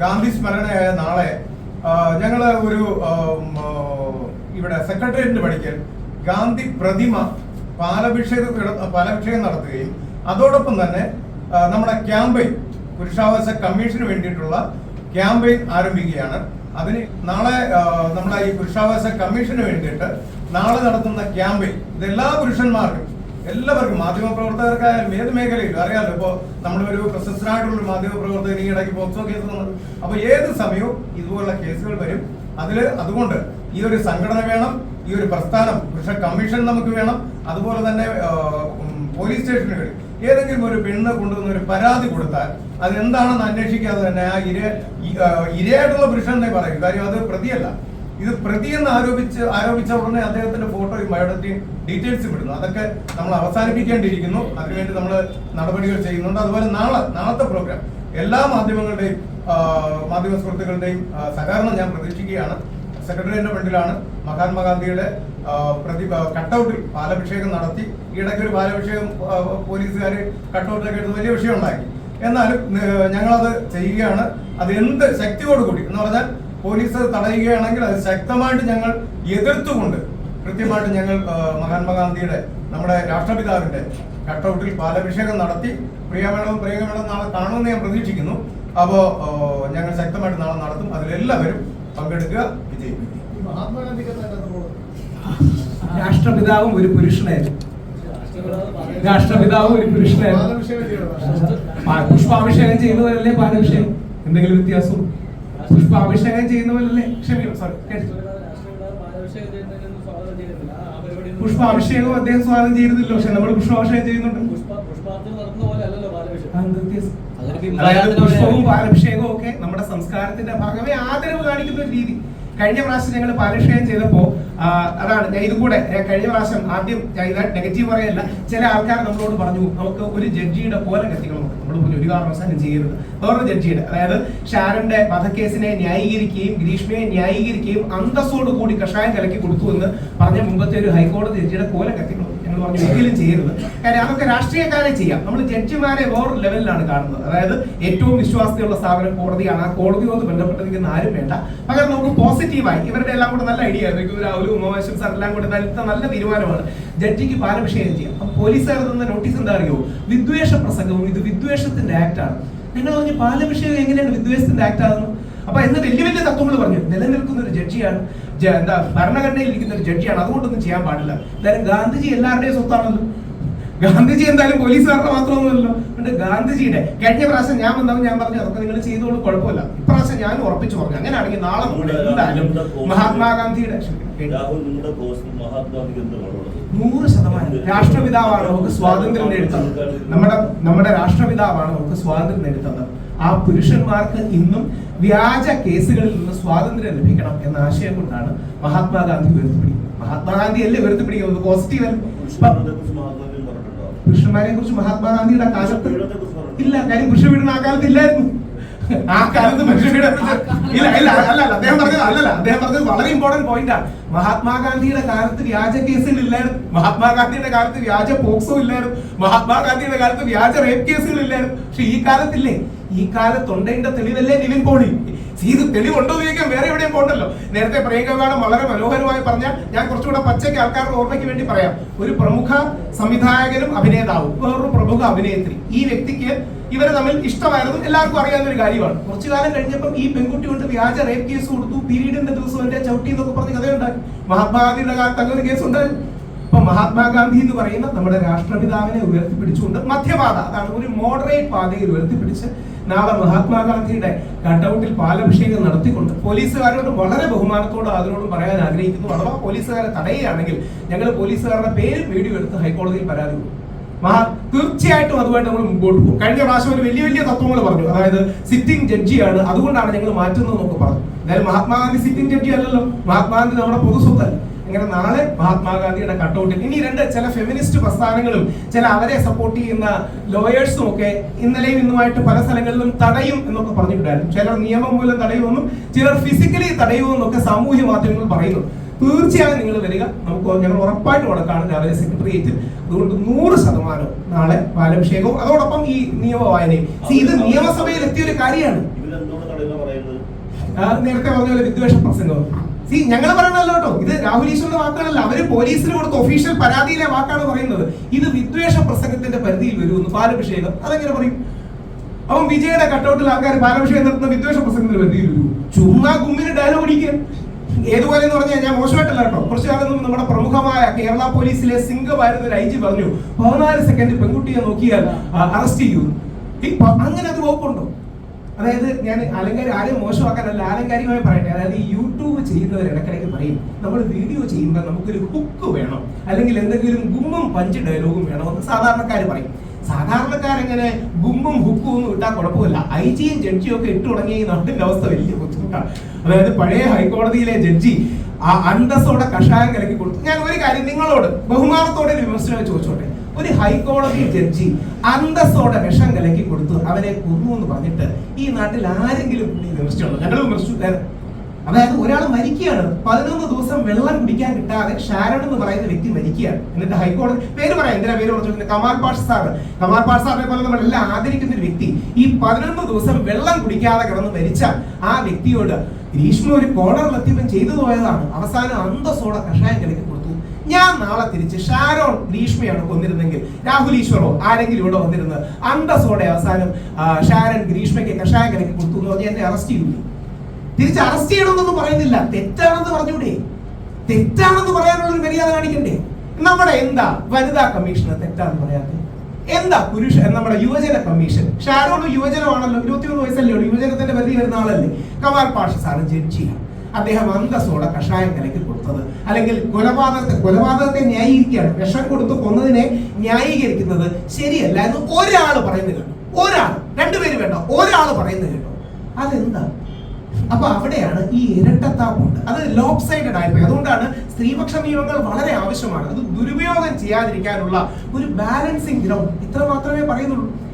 ഗാന്ധി സ്മരണയായ നാളെ ഞങ്ങൾ ഒരു ഇവിടെ സെക്രട്ടേറിയറ്റിന് പഠിക്കൽ ഗാന്ധി പ്രതിമ പാലഭിഷേകം പാലഭിഷേകം നടത്തുകയും അതോടൊപ്പം തന്നെ നമ്മുടെ ക്യാമ്പയിൻ പുരുഷാവകാശ കമ്മീഷന് വേണ്ടിയിട്ടുള്ള ക്യാമ്പയിൻ ആരംഭിക്കുകയാണ്. അതിന് നാളെ നമ്മുടെ ഈ പുരുഷാവകാശ കമ്മീഷന് വേണ്ടിയിട്ട് നാളെ നടത്തുന്ന ക്യാമ്പയിൻ ഇതെല്ലാ പുരുഷന്മാർക്കും എല്ലാവർക്കും മാധ്യമ പ്രവർത്തകർക്കായാലും ഏത് മേഖലയിലും അറിയാലോ ഇപ്പോ നമ്മളൊരു പ്രശസ്തനായിട്ടുള്ള ഒരു മാധ്യമ പ്രവർത്തകൻ ഈ ഇടയ്ക്ക് പോക്സോ കേസ് വന്നത്. അപ്പൊ ഏത് സമയവും ഇതുപോലുള്ള കേസുകൾ വരും. അതിൽ അതുകൊണ്ട് ഈ ഒരു സംഘടന വേണം ഈ ഒരു പ്രസ്ഥാനം പക്ഷെ കമ്മീഷൻ നമുക്ക് വേണം അതുപോലെ തന്നെ പോലീസ് സ്റ്റേഷനുകളിൽ ഏതെങ്കിലും ഒരു പെണ്ണ് കൊണ്ടുവന്ന ഒരു പരാതി കൊടുത്താൽ അതെന്താണെന്ന് അന്വേഷിക്കാതെ തന്നെ ആ ഇര ഇരയായിട്ടുള്ള പുരുഷനെ പറയും. കാര്യം അത് പ്രതിയല്ല. ഇത് പ്രതിയെന്ന് ആരോപിച്ച് ആരോപിച്ച ഉടനെ അദ്ദേഹത്തിന്റെ ഫോട്ടോയും ബയോഡറ്റയും ഡീറ്റെയിൽസും ഇടുന്നു. അതൊക്കെ നമ്മൾ അവസാനിപ്പിക്കേണ്ടിയിരിക്കുന്നു. അതിനുവേണ്ടി നമ്മൾ നടപടികൾ ചെയ്യുന്നുണ്ട്. അതുപോലെ നാളെ നാളത്തെ പ്രോഗ്രാം എല്ലാ മാധ്യമങ്ങളുടെയും മാധ്യമ സുഹൃത്തുക്കളുടെയും സഹകരണം ഞാൻ പ്രതീക്ഷിക്കുകയാണ്. സെക്രട്ടറിയുടെ ഫ്രണ്ടിലാണ് മഹാത്മാഗാന്ധിയുടെ പ്രതി കട്ടൗട്ടിൽ പാലഭിഷേകം നടത്തി. ഈയിടയ്ക്ക് ഒരു പാലഭിഷേകം പോലീസുകാർ കട്ടൗട്ടിലൊക്കെ എടുത്ത് വലിയ വിഷയം ഉണ്ടാക്കി എന്നാലും ഞങ്ങളത് ചെയ്യുകയാണ്. അത് എന്ത് ശക്തിയോടുകൂടി എന്ന് പറഞ്ഞാൽ പോലീസ് തടയുകയാണെങ്കിൽ അത് ശക്തമായിട്ട് ഞങ്ങൾ എതിർത്തുകൊണ്ട് കൃത്യമായിട്ട് ഞങ്ങൾ മഹാത്മാഗാന്ധിയുടെ നമ്മുടെ രാഷ്ട്രപിതാവിന്റെ കട്ടൗട്ടിൽ പാലഭിഷേകം നടത്തി. പ്രിയമേളവും പ്രിയമേളവും നാളെ കാണുമെന്ന് ഞാൻ പ്രതീക്ഷിക്കുന്നു. അപ്പോ ഞങ്ങൾ ശക്തമായിട്ട് നാളെ നടത്തും. അതിലെല്ലാവരും പങ്കെടുക്കുക. വിജയിപ്പിക്കും രാഷ്ട്രപിതാവും ഒരു പുരുഷനായിരുന്നു രാഷ്ട്രപിതാവും ഒരു പുരുഷനായിരുന്നു പുഷ്പാഭിഷേകം ചെയ്യുന്നവരല്ലേ പാലഭിഷേകം എന്തെങ്കിലും വ്യത്യാസം? പുഷ്പാഭിഷേകം ചെയ്യുന്നവരല്ലേ ക്ഷമിക്കണം സോറി പുഷ്പാഭിഷേകം അദ്ദേഹം സ്വാഗതം ചെയ്തിരുന്നില്ല പക്ഷെ നമ്മൾ പുഷ്പാഭിഷേകം ചെയ്യുന്നുണ്ട്. പുഷ്പവും പാലഭിഷേകവും ഒക്കെ നമ്മുടെ സംസ്കാരത്തിന്റെ ഭാഗമേ ആദരവ് കാണിക്കുന്ന ഒരു രീതി. കഴിഞ്ഞ പ്രാവശ്യം ഞങ്ങൾ പാലഭിഷേകം ചെയ്തപ്പോ അതാണ് ഞാൻ ഇതും കൂടെ കഴിഞ്ഞ പ്രാവശ്യം ആദ്യം ഞാൻ നെഗറ്റീവ് പറയല്ല ചില ആൾക്കാർ നമ്മളോട് പറഞ്ഞു നമുക്ക് ഒരു ജഡ്ജിയുടെ പോലെ കത്തിക്കണം നമ്മൾ പറഞ്ഞു ഒരു കാരണവശാലും ചെയ്യരുത്. വേറൊരു ജഡ്ജിയുടെ അതായത് ഷാരന്റെ വധക്കേസിനെ ന്യായീകരിക്കുകയും ഗ്രീഷ്മയെ ന്യായീകരിക്കുകയും അന്തസ്സോട് കൂടി കഷായം കലക്കി കൊടുത്തു എന്ന് പറഞ്ഞ മുമ്പത്തെ ഒരു ഹൈക്കോടതി ജഡ്ജിയുടെ കോല കത്തിക്കണം ഞങ്ങൾ പറഞ്ഞ് ഒരിക്കലും ചെയ്യരുത് കാര്യം അതൊക്കെ രാഷ്ട്രീയക്കാരെ ചെയ്യാം. നമ്മൾ ജഡ്ജിമാരെ വേറെ ലെവലിലാണ് കാണുന്നത്. അതായത് ഏറ്റവും വിശ്വാസതയുള്ള സ്ഥാപനം കോടതിയാണ്. ആ കോടതിയോട് ബന്ധപ്പെട്ടിരിക്കുന്ന ആരും വേണ്ട. പകരം നമുക്ക് പോസിറ്റീവായി ഇവരുടെ എല്ലാം കൂടെ നല്ല ഐഡിയ ആയിരുന്നു. രാഹുലും ഉമാവേശം സാർ എല്ലാം കൂടെ നല്ല നല്ല തീരുമാനമാണ്. ജഡ്ജിക്ക് പാലഭിഷേകം ചെയ്യാം. അപ്പൊ പോലീസുകാർ തന്ന നോട്ടീസ് എന്താ അറിയോ? വിദ്വേഷ പ്രസംഗവും ഇത് വിദ്വേഷത്തിന്റെ ആക്ട് ആണ്. നിങ്ങൾ പറഞ്ഞ് പാലഭിഷേകം എങ്ങനെയാണ് വിദ്വേഷത്തിന്റെ ആക്ട് ആകുന്നത്? അപ്പൊ എന്ന് വലിയ വലിയ തത്വങ്ങൾ പറഞ്ഞു. നിലനിൽക്കുന്ന ഒരു ജഡ്ജിയാണ്. എന്താ ഭരണഘടനയിൽ ഇരിക്കുന്ന ഒരു ജഡ്ജിയാണ്. അതുകൊണ്ടൊന്നും ചെയ്യാൻ പാടില്ല. എന്തായാലും ഗാന്ധിജി എല്ലാവരുടെയും സ്വത്താണല്ലോ. ഗാന്ധിജി എന്തായാലും പോലീസുകാരുടെ മാത്രമൊന്നുമല്ലോ അതുകൊണ്ട് ഗാന്ധിജിയുടെ കഴിഞ്ഞ പ്രാവശ്യം ഞാൻ വന്നപ്പോൾ ഞാൻ പറഞ്ഞു അതൊക്കെ നിങ്ങൾ ചെയ്തോളൂ കുഴപ്പമില്ല. ഇപ്രാവശ്യം ഞാൻ ഉറപ്പിച്ചു പറഞ്ഞു. അങ്ങനെയാണെങ്കിൽ നാളെ മുതൽ എന്തായാലും മഹാത്മാഗാന്ധിയുടെ നൂറ് ശതമാനം. രാഷ്ട്രപിതാവാണ് നമുക്ക് സ്വാതന്ത്ര്യം നേടിത്തന്നത്. നമ്മുടെ നമ്മുടെ രാഷ്ട്രപിതാവാണ് നമുക്ക് സ്വാതന്ത്ര്യം നേടിത്തന്നത്. ആ പുരുഷന്മാർക്ക് ഇന്നും വ്യാജ കേസുകളിൽ നിന്ന് സ്വാതന്ത്ര്യം ലഭിക്കണം എന്ന ആശയം കൊണ്ടാണ് മഹാത്മാഗാന്ധി ഉയർത്തിപ്പിടിക്കുന്നത്. മഹാത്മാഗാന്ധി അല്ലേ? ഉയർത്തിപ്പിടിക്കുന്നത് പോസിറ്റീവ് പുരുഷന്മാരെ കുറിച്ച് മഹാത്മാഗാന്ധിയുടെ കാലത്ത് ഇല്ല കാര്യം പുരുഷ വീടിന് ആ കാലത്ത് ഇല്ലായിരുന്നു. ആ കാലത്ത് മനുഷ്യരുടെ ഇല്ല ഇല്ല അല്ല അല്ല അദ്ദേഹം പറഞ്ഞത് അല്ലല്ല അദ്ദേഹം പറഞ്ഞത് വളരെ ഇമ്പോർട്ടന്റ് പോയിന്റ് ആണ്. മഹാത്മാഗാന്ധിയുടെ കാലത്ത് വ്യാജ കേസുകൾ ഇല്ലായിരുന്നു. മഹാത്മാഗാന്ധിയുടെ കാലത്ത് വ്യാജ പോക്സോ ഇല്ലായിരുന്നു. മഹാത്മാഗാന്ധിയുടെ കാലത്ത് വ്യാജ റേപ്പ് കേസുകൾ ഇല്ലായിരുന്നു. പക്ഷെ ഈ കാലത്തില്ലേ? ഈ കാലത്തുണ്ടതിന്റെ തെളിവല്ലേ നിവിൻ പോളി? ഇത് തെളിവുണ്ടോ ചോദിക്കാൻ വേറെ എവിടെയും പോകണ്ടല്ലോ. നേരത്തെ പ്രിയങ്ക മാഡം വളരെ മനോഹരമായി പറഞ്ഞ ഞാൻ കുറച്ചുകൂടെ പച്ചയ്ക്ക് ആൾക്കാരുടെ ഓർമ്മയ്ക്ക് വേണ്ടി പറയാം. ഒരു പ്രമുഖ സംവിധായകനും അഭിനേതാവും വേറൊരു പ്രമുഖ അഭിനേത്രി. ഈ വ്യക്തിക്ക് ഇവരെ തമ്മിൽ ഇഷ്ടമായിരുന്നു എല്ലാവർക്കും അറിയാവുന്ന ഒരു കാര്യമാണ്. കുറച്ചു കാലം കഴിഞ്ഞപ്പോൾ ഈ പെൺകുട്ടി കൊണ്ട് വ്യാജ റേപ്പ് കേസ് കൊടുത്തു. പീരീഡിന്റെ ദിവസം എന്റെ ചവിട്ടി എന്നൊക്കെ പറഞ്ഞ് കഥയുണ്ടായി. മഹാത്മാഗാന്ധിയുടെ കാലത്ത് അങ്ങനെ കേസ് ഉണ്ടായിരുന്നു അപ്പൊ മഹാത്മാഗാന്ധി എന്ന് പറയുന്ന നമ്മുടെ രാഷ്ട്രപിതാവിനെ ഉയർത്തിപ്പിടിച്ചുകൊണ്ട് മധ്യപാത അതാണ് ഒരു മോഡറേറ്റ് പാതയിൽ ഉയർത്തിപ്പിടിച്ച് നാളെ മഹാത്മാഗാന്ധിയുടെ കട്ടൗട്ടിൽ പാലഭിഷേകം നടത്തിക്കൊണ്ട് പോലീസുകാരോട് വളരെ ബഹുമാനത്തോട് അതിനോടും പറയാൻ ആഗ്രഹിക്കുന്നു. അഥവാ പോലീസുകാരെ തടയുകയാണെങ്കിൽ ഞങ്ങൾ പോലീസുകാരുടെ പേര് വീഡിയോ എടുത്ത് ഹൈക്കോടതിയിൽ പരാതി കൊടുക്കും മഹാ തീർച്ചയായിട്ടും അതുമായിട്ട് നമ്മൾ മുമ്പോട്ട് പോകും. കഴിഞ്ഞ പ്രാവശ്യം ഒരു വലിയ വലിയ തത്വങ്ങൾ പറഞ്ഞു. അതായത് സിറ്റിംഗ് ജഡ്ജിയാണ്. അതുകൊണ്ടാണ് ഞങ്ങൾ മാറ്റുന്നത് എന്നൊക്കെ പറഞ്ഞു. എന്തായാലും മഹാത്മാഗാന്ധി സിറ്റിംഗ് ജഡ്ജി അല്ലല്ലോ. മഹാത്മാഗാന്ധി നമ്മുടെ പൊതുസ്വത്തല്ല അങ്ങനെ നാളെ മഹാത്മാഗാന്ധിയുടെ കട്ടൗട്ടിൽ. ഇനി രണ്ട് ചില ഫെമിനിസ്റ്റ് പ്രസ്ഥാനങ്ങളും ചില അവരെ സപ്പോർട്ട് ചെയ്യുന്ന ലോയേഴ്സും ഒക്കെ ഇന്നലെയും ഇന്നുമായിട്ട് പല സ്ഥലങ്ങളിലും തടയും എന്നൊക്കെ പറഞ്ഞിട്ടുണ്ടായിരുന്നു. ചിലർ നിയമം മൂലം തടയുമെന്നും ചിലർ ഫിസിക്കലി തടയുമെന്നൊക്കെ സാമൂഹ്യ മാധ്യമങ്ങൾ പറയുന്നു. തീർച്ചയായും നിങ്ങൾ വരിക. നമുക്ക് ഞങ്ങൾ ഉറപ്പായിട്ട് കൊടുക്കാണ് രാവിലെ സെക്രട്ടേറിയറ്റിൽ അതുകൊണ്ട് നൂറ് ശതമാനം നാളെ ബാലഭിഷേകവും അതോടൊപ്പം ഈ നിയമ വായനയും ഇത് നിയമസഭയിൽ എത്തിയ ഒരു കാര്യമാണ്. നേരത്തെ പറഞ്ഞ പോലെ വിദ്വേഷ പ്രസംഗം. സി ഞങ്ങൾ പറയണല്ലോ കേട്ടോ. ഇത് രാഹുൽ ഈശ്വറിന്റെ വാക്കുകളല്ല അവർ പോലീസിന് കൊടുത്ത ഒഫീഷ്യൽ പരാതിയിലെ വാക്കാണ് പറയുന്നത്. ഇത് വിദ്വേഷ പ്രസംഗത്തിന്റെ പരിധിയിൽ വരുമെന്ന് പാലഭിഷേകം അതെങ്ങനെ പറയും. അവൻ വിജയുടെ കട്ടൗട്ടിൽ ആൾക്കാർ പാലഭിഷേകം നടത്തുന്ന വിദ്വേഷ പ്രസംഗത്തിന്റെ പരിധിയിൽ വരൂ. ചുമ്മാ കുമ്മിന് ഡയലോഗ് അടിക്കാൻ. ഏതുപോലെ എന്ന് പറഞ്ഞാൽ ഞാൻ മോശമായിട്ടല്ല കേട്ടോ. കുറച്ചു കാലം നമ്മുടെ പ്രമുഖമായ കേരള പോലീസിലെ സിംഗമായിരുന്ന ഒരു ഐ ജി പറഞ്ഞു പതിനാല് സെക്കൻഡ് പെൺകുട്ടിയെ നോക്കിയാൽ അറസ്റ്റ് ചെയ്യൂ. അങ്ങനെ അത് വകുപ്പുണ്ടോ? അതായത് ഞാൻ അലങ്കാരി ആരും മോശമാക്കാനല്ല ആലങ്കാരികമായി പറയട്ടെ. അതായത് ഈ യൂട്യൂബ് ചെയ്യുന്നവർ ഇടയ്ക്കിടയ്ക്ക് പറയും നമ്മൾ വീഡിയോ ചെയ്യുമ്പോൾ നമുക്കൊരു ഹുക്ക് വേണം. അല്ലെങ്കിൽ എന്തെങ്കിലും ഗുമ്മും പഞ്ച് ഡയലോഗും വേണമെന്ന് സാധാരണക്കാർ പറയും. സാധാരണക്കാരെങ്ങനെ ഗുമ്മും ഹുക്കും ഒന്നും ഇട്ടാൽ കുഴപ്പമില്ല. ഐ ജിയും ജഡ്ജിയും ഒക്കെ ഇട്ടു തുടങ്ങിയ നാട്ടിന്റെ അവസ്ഥ വലിയ ബുദ്ധിമുട്ടാണ്. അതായത് പഴയ ഹൈക്കോടതിയിലെ ജഡ്ജി ആ അന്തസ്സോടെ കഷായം കലക്കി കൊടുത്തു. ഞാൻ ഒരു കാര്യം നിങ്ങളോട് ബഹുമാനത്തോടെ ഒരു വിമർശനം ചോദിച്ചോട്ടെ? ഒരു ഹൈക്കോടതി ജഡ്ജി അന്തസ്സോടെ വിഷം കലക്കി കൊടുത്തു. അവനെ കൊന്നു എന്ന് പറഞ്ഞിട്ട് ഈ നാട്ടിൽ ആരെങ്കിലും വിമർശിച്ചുള്ളൂ ഞങ്ങൾ വിമർശിച്ചു. അതായത് ഒരാൾ മരിക്കുകയാണ്. പതിനൊന്ന് ദിവസം വെള്ളം കുടിക്കാൻ കിട്ടാതെ ഷാരൺ എന്ന് പറയുന്ന വ്യക്തി മരിക്കുകയാണ്. എന്നിട്ട് ഹൈക്കോടതി പേര് പറയാം. എന്തിനാ പേര് പറഞ്ഞു കമാൽ പാഷ് സാർ. കമാൽ പാഷ് സാറിനെ പോലെ നമ്മൾ എല്ലാം ആദരിക്കുന്ന ഒരു വ്യക്തി ഈ പതിനൊന്ന് ദിവസം വെള്ളം കുടിക്കാതെ കിടന്ന് മരിച്ച ആ വ്യക്തിയോട് ഗ്രീഷ്മ ഒരു കോണർ കോണറിലെത്തിയപ്പം ചെയ്തു പോയതാണ്. അവസാനം അന്തസ്സോടെ കഷായം കൊടുത്തു. ഞാൻ നാളെ തിരിച്ച് ഷാരോൺ ഗ്രീഷ്മയാണ് കൊന്നിരുന്നെങ്കിൽ രാഹുൽ ഈശ്വറോ ആരെങ്കിലും ഇവിടെ വന്നിരുന്നത് അന്തസ്സോടെ അവസാനം ഷാരൻ ഗ്രീഷ്മയ്ക്ക് കഷായം കലക്കി കൊടുത്തു എന്ന് പറഞ്ഞ് എന്നെ അറസ്റ്റ് ചെയ്തു. തിരിച്ച് അറസ്റ്റ് ചെയ്യണമെന്നൊന്നും പറയുന്നില്ല. തെറ്റാണെന്ന് പറഞ്ഞൂടെ. തെറ്റാണെന്ന് പറയാനുള്ള ഒരു മര്യാദ കാണിക്കണ്ടേ? നമ്മുടെ എന്താ വനിതാ കമ്മീഷന് തെറ്റാന്ന് പറയാതെ എന്താ പുരുഷ നമ്മുടെ യുവജന കമ്മീഷൻ? ഷാരോൺ യുവജനമാണല്ലോ ഇരുപത്തിമൂന്ന് വയസ്സല്ലേ യുവജനത്തിന്റെ പരിധി വരുന്ന ആളല്ലേ? കമാൽ പാഷ സാറ് ജഡ്ജിയാണ് അദ്ദേഹം അന്തസ്സോടെ കഷായം കലക്കി കൊടുത്തത്. അല്ലെങ്കിൽ കൊലപാതകത്തെ കൊലപാതകത്തെ ന്യായീകരിക്കുകയാണ്. വിഷം കൊടുത്ത് കൊന്നതിനെ ന്യായീകരിക്കുന്നത് ശരിയല്ല എന്ന് ഒരാൾ പറയുന്നത് കേട്ടോ. ഒരാൾ. രണ്ടുപേര് വേണ്ട. ഒരാൾ പറയുന്നത് കേട്ടോ. അതെന്താ? അപ്പൊ അവിടെയാണ് ഈ ഇരട്ടത്താപ്പുണ്ട് അത് ലോപ് സൈഡഡ് ആയിപ്പോയി. അതുകൊണ്ടാണ് സ്ത്രീപക്ഷ നിയമങ്ങൾ വളരെ ആവശ്യമാണ്. അത് ദുരുപയോഗം ചെയ്യാതിരിക്കാനുള്ള ഒരു ബാലൻസിങ് ഗ്രൗണ്ട് ഇത്ര മാത്രമേ പറയുന്നുള്ളൂ.